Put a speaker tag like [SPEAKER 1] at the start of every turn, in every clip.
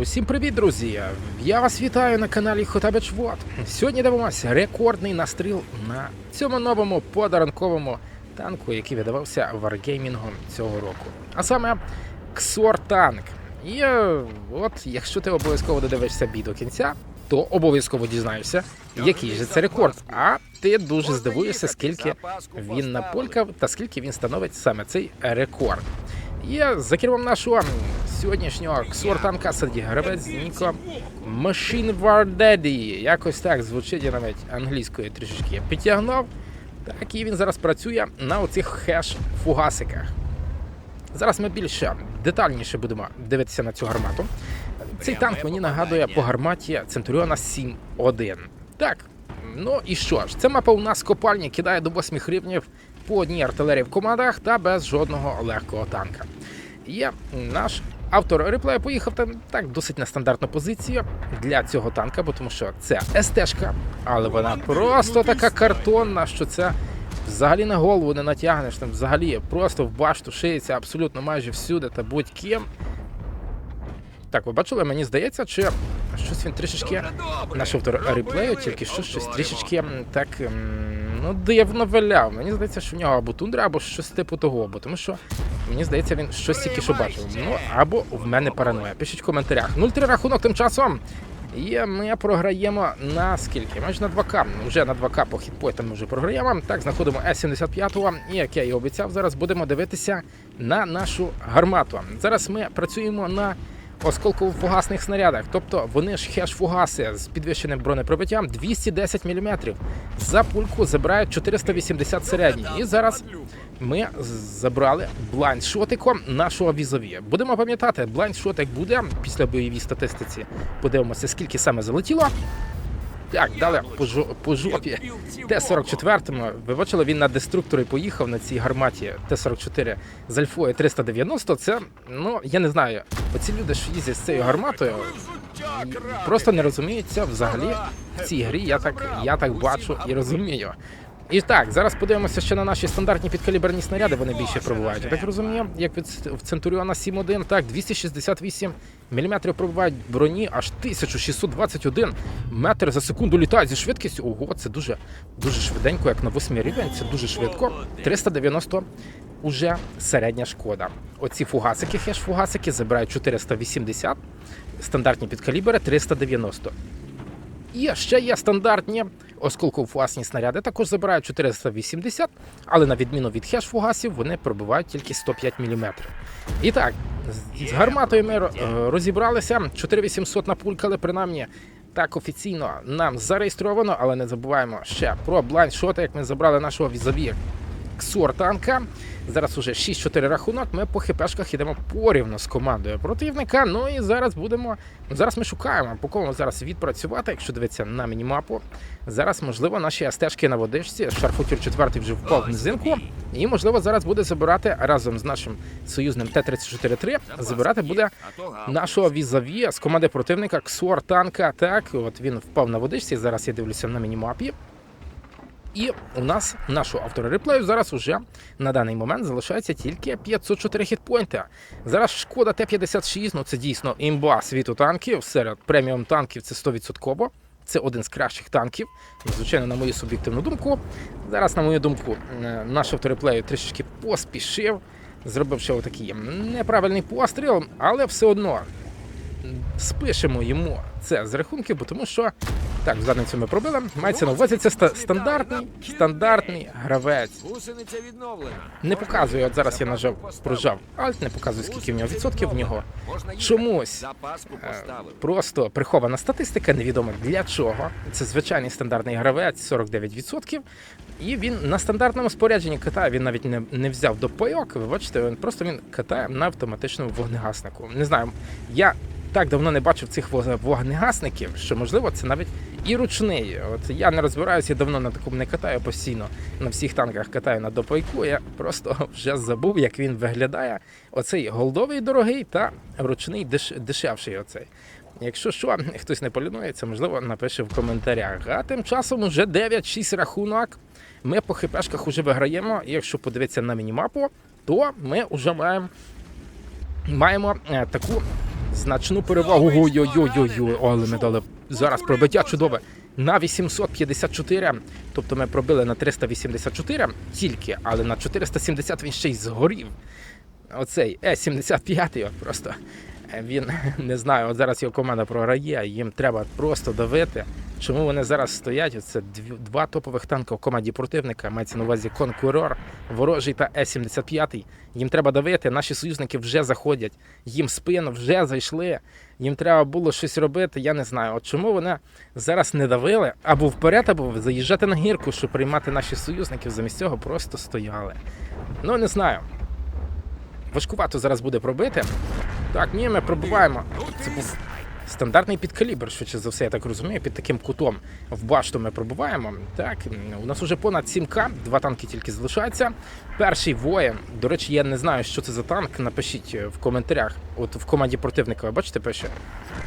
[SPEAKER 1] Усім привіт, друзі! Я вас вітаю на каналі Хотабич Вот. Сьогодні дивимося рекордний настріл на цьому новому подарунковому танку, який видавався варгеймінгом цього року. А саме Ксор танк. І е, от, якщо ти обов'язково додивишся бій до кінця, то обов'язково дізнаєшся, який же це рекорд. А ти дуже здивуєшся, скільки він наполькав та скільки він становить саме цей рекорд. Є за кермом нашого сьогоднішнього ксортанка саді гравець Ніко Machine War Daddy. Якось так звучить, я навіть англійською трішечки підтягнув. Так, і він зараз працює на оцих хеш-фугасиках. Зараз ми більше детальніше будемо дивитися на цю гармату. Цей танк мені нагадує по гарматі Центуріона 7.1. Так, ну і що ж, ця мапа у нас копальні кидає до 8 рівнів по одній артилерії в командах та без жодного легкого танка. Є наш автор реплею поїхав там так досить нестандартну позицію для цього танка, бо тому що це СТ-шка, але вона просто така картонна, що це взагалі на голову не натягнеш, там взагалі просто в башту шиється абсолютно майже всюди та будь-ким. Так, ви бачили, мені здається, чи щось він трішечки наш автор реплею, тільки що щось трішечки так ну дивно виляв. Мені здається, що в нього або тундра, або щось типу того, бо тому що мені здається, він щось тільки що бачив. Ну або в мене параноя. Пишіть в коментарях. 0-3 рахунок тим часом. І ми програємо на скільки? Майже на 2К. Вже на 2К по хітпойтам ми вже програємо. Так, знаходимо С-75, і як я і обіцяв, зараз будемо дивитися на нашу гармату. Зараз ми працюємо на осколково-фугасних снарядах, тобто вони ж хеш-фугаси з підвищеним бронепробиттям 210 мм. За пульку забирають 480 середній. І зараз ми забрали блайндшотиком нашого візові. Будемо пам'ятати, блайндшотик буде після бойовій статистиці. Подивимося, скільки саме залетіло. Так, дали по, жо- по жопі. Т-44, ви бачили, він на деструкторі поїхав на цій гарматі Т-44 з Альфою 390. Це, ну, я не знаю, оці люди, що їздять з цією гарматою, просто не розуміються взагалі в цій грі. Я так, я так бачу і розумію. І так, зараз подивимося ще на наші стандартні підкаліберні снаряди. Вони більше пробувають. Я так розумію, як від Центуріона 7.1, так 268 мм пробувають броні, аж 1621 метр за секунду літають зі швидкістю. Ого, це дуже дуже швиденько, як на 8 рівень. Це дуже швидко. 390 уже середня шкода. Оці фугасики, хеш-фугасики забирають 480, стандартні підкалібери 390. І ще є стандартні осколково-фугасні снаряди, також забирають 480, але на відміну від хеш-фугасів, вони пробивають тільки 105 мм. І так, з- гарматою ми ро- розібралися. 4800 напулькали, принаймні. Так офіційно нам зареєстровано, але не забуваємо ще про блайндшоти, як ми забрали нашого візові Ксор танка. Зараз уже 6-4 рахунок. Ми по хпшках йдемо порівну з командою противника. Ну і зараз будемо. Зараз ми шукаємо, по кому зараз відпрацювати, якщо дивитися на мінімапу. Зараз, можливо, наші астежки на водичці. Шарфутір 4 вже впав в низинку. І, можливо, зараз буде забирати разом з нашим союзним Т-34-3. Забирати буде нашого візаві з команди противника Ксор танка. Так, от він впав на водичці. Зараз я дивлюся на мінімапі. І у нас нашого автора реплею зараз уже на даний момент залишається тільки 504 хітпойнти. Зараз шкода Т-56, ну це дійсно імба світу танків. Серед преміум танків це 100%. Це один з кращих танків. Звичайно, на мою суб'єктивну думку. Зараз, на мою думку, е, наш автореплею трішечки поспішив, зробивши отакий неправильний постріл, але все одно спишемо йому це з рахунків, бо тому що так, в задницю ми пробили. Мається на увазі це стандартний, стандартний гравець. Не показує, от зараз я нажав, прожав Alt, не показує, скільки в нього відсотків в нього. Чомусь е, просто прихована статистика, невідомо для чого. Це звичайний стандартний гравець, 49%. І він на стандартному спорядженні катає. Він навіть не, не взяв до пайок. Ви бачите, він просто він катає на автоматичному вогнегаснику. Не знаю, я так давно не бачив цих вогнегасників, що можливо це навіть і ручний. От я не розбираюся, я давно на такому не катаю постійно. На всіх танках катаю на допайку. Я просто вже забув, як він виглядає. Оцей голдовий дорогий та ручний деш, дешевший. Оцей. Якщо що, хтось не полінується, можливо, напише в коментарях. А тим часом уже 9-6 рахунок. Ми по хпшках уже виграємо. Якщо подивитися на мінімапу, то ми вже маємо, маємо е, таку значну перевагу. Ой-ой-ой-ой, але ми дали зараз пробиття чудове. На 854, тобто ми пробили на 384 тільки, але на 470 він ще й згорів. Оцей Е-75 просто е, він не знаю, от зараз його команда програє, їм треба просто давити. Чому вони зараз стоять? Це два топових танки у команді противника. Мається на увазі Конкурор, ворожий та Е-75. Їм треба давити. Наші союзники вже заходять, їм спину вже зайшли. Їм треба було щось робити. Я не знаю. От чому вони зараз не давили або вперед, або заїжджати на гірку, щоб приймати наших союзників. Замість цього просто стояли. Ну не знаю. Важкувато зараз буде пробити. Так, ні, ми пробиваємо. Це був стандартний підкалібр, швидше за все, я так розумію, під таким кутом в башту ми пробуваємо. Так, у нас вже понад 7К, два танки тільки залишаються. Перший воїн. До речі, я не знаю, що це за танк. Напишіть е, в коментарях. От в команді противника, ви бачите, пише.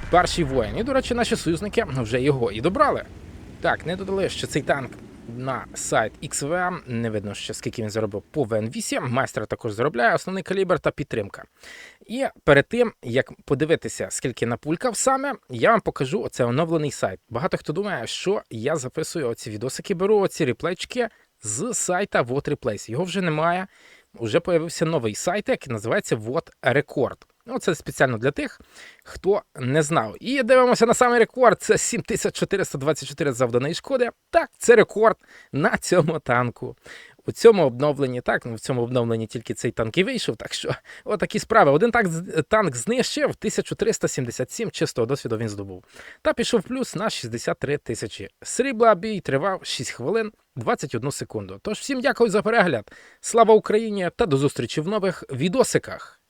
[SPEAKER 1] Перший воїн. І, до речі, наші союзники вже його і добрали. Так, не додали, що цей танк на сайт XVM. Не видно ще скільки він заробив по ВН8. Майстер також заробляє основний калібр та підтримка. І перед тим, як подивитися, скільки напулькав саме, я вам покажу оце оновлений сайт. Багато хто думає, що я записую оці відосики, беру оці реплейчики з сайта Вот Replace. Його вже немає. Уже появився новий сайт, який називається Вот Рекорд. Ну, це спеціально для тих, хто не знав. І дивимося на самий рекорд. Це 7424 завданої шкоди. Так, це рекорд на цьому танку. У цьому обновленні, так, ну в цьому обновленні тільки цей танк і вийшов. Так що, отакі справи. Один танк, танк знищив, 1377 чистого досвіду він здобув. Та пішов плюс на 63 тисячі. Срібла бій тривав 6 хвилин 21 секунду. Тож всім дякую за перегляд. Слава Україні та до зустрічі в нових відосиках.